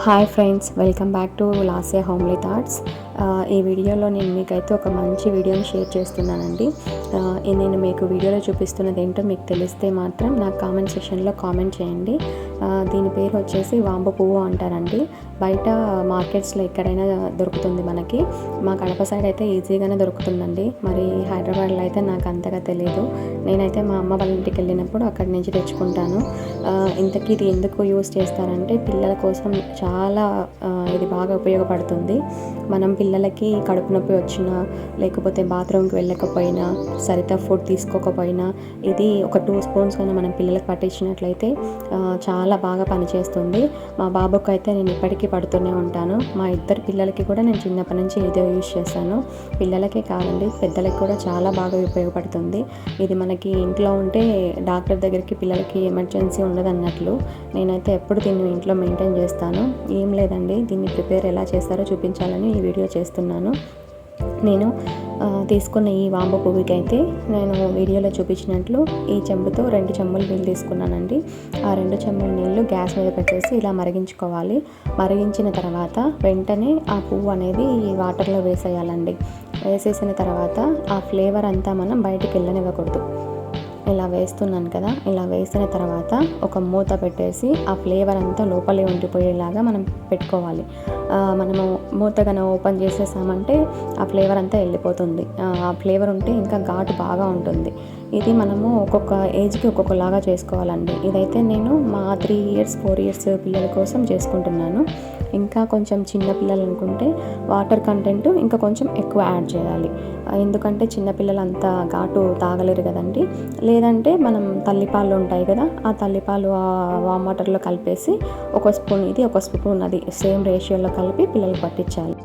Hi friends, welcome back to Vilasya Homely Thoughts. ఈ వీడియోలో నేను మీకైతే ఒక మంచి వీడియోని షేర్ చేస్తున్నానండి నేను మీకు వీడియోలో చూపిస్తున్నది ఏంటో మీకు తెలిస్తే మాత్రం నాకు కామెంట్ సెక్షన్లో కామెంట్ చేయండి దీని పేరు వచ్చేసి వాంబ పువ్వు అంటారండి బయట మార్కెట్స్లో ఎక్కడైనా దొరుకుతుంది మనకి మా కడప సైడ్ అయితే ఈజీగానే దొరుకుతుందండి మరి హైదరాబాద్లో అయితే నాకు అంతగా తెలియదు నేనైతే మా అమ్మ వాళ్ళ ఇంటికి వెళ్ళినప్పుడు అక్కడి నుంచి తెచ్చుకుంటాను ఇంతకీ ఇది ఎందుకు యూస్ చేస్తారంటే పిల్లల కోసం చాలా ఇది బాగా ఉపయోగపడుతుంది మనం పిల్లలకి కడుపు నొప్పి వచ్చినా లేకపోతే బాత్రూమ్కి వెళ్ళకపోయినా సరిత ఫుడ్ తీసుకోకపోయినా ఇది ఒక టూ స్పూన్స్ కన్నా మనం పిల్లలకు పట్టించినట్లయితే చాలా బాగా పనిచేస్తుంది మా బాబుకి అయితే నేను ఇప్పటికీ పడుతూనే ఉంటాను మా ఇద్దరు పిల్లలకి కూడా నేను చిన్నప్పటి నుంచి ఇదే యూజ్ చేశాను పిల్లలకే కాదండి పెద్దలకి కూడా చాలా బాగా ఉపయోగపడుతుంది ఇది మనకి ఇంట్లో ఉంటే డాక్టర్ దగ్గరికి పిల్లలకి ఎమర్జెన్సీ ఉండదు అన్నట్లు నేనైతే ఎప్పుడు దీన్ని ఇంట్లో మెయింటైన్ చేస్తాను ఏం లేదండి దీన్ని ప్రిపేర్ ఎలా చేస్తారో చూపించాలని ఈ వీడియో చేస్తున్నాను నేను తీసుకున్న ఈ వాంబ పువ్వుకి అయితే నేను వీడియోలో చూపించినట్లు ఈ చెంబుతో రెండు చెంబులు నీళ్ళు తీసుకున్నానండి ఆ రెండు చెంబుల నీళ్ళు గ్యాస్ మీద పెట్టేసి ఇలా మరిగించుకోవాలి మరిగించిన తర్వాత వెంటనే ఆ పువ్వు అనేది ఈ వాటర్లో వేసేయాలండి వేసేసిన తర్వాత ఆ ఫ్లేవర్ అంతా మనం బయటికి వెళ్ళనివ్వకూడదు ఇలా వేస్తున్నాను కదా ఇలా వేసిన తర్వాత ఒక మూత పెట్టేసి ఆ ఫ్లేవర్ అంతా లోపలే ఉండిపోయేలాగా మనం పెట్టుకోవాలి మనము మూతగానే ఓపెన్ చేసేసామంటే ఆ ఫ్లేవర్ అంతా వెళ్ళిపోతుంది ఆ ఫ్లేవర్ ఉంటే ఇంకా ఘాటు బాగా ఉంటుంది ఇది మనము ఒక్కొక్క ఏజ్కి ఒక్కొక్కలాగా చేసుకోవాలండి ఇదైతే నేను మా త్రీ ఇయర్స్ ఫోర్ ఇయర్స్ పిల్లల కోసం చేసుకుంటున్నాను ఇంకా కొంచెం చిన్న పిల్లలు అనుకుంటే వాటర్ కంటెంట్ ఇంకా కొంచెం ఎక్కువ యాడ్ చేయాలి ఎందుకంటే చిన్నపిల్లలు అంత ఘాటు తాగలేరు కదండి లేదంటే మనం తల్లిపాలు ఉంటాయి కదా ఆ తల్లిపాలు వామ్ వాటర్లో కలిపేసి ఒక స్పూన్ ఇది ఒక స్పూన్ అది సేమ్ రేషియోలో కలిపి పిల్లలకు పట్టించాలి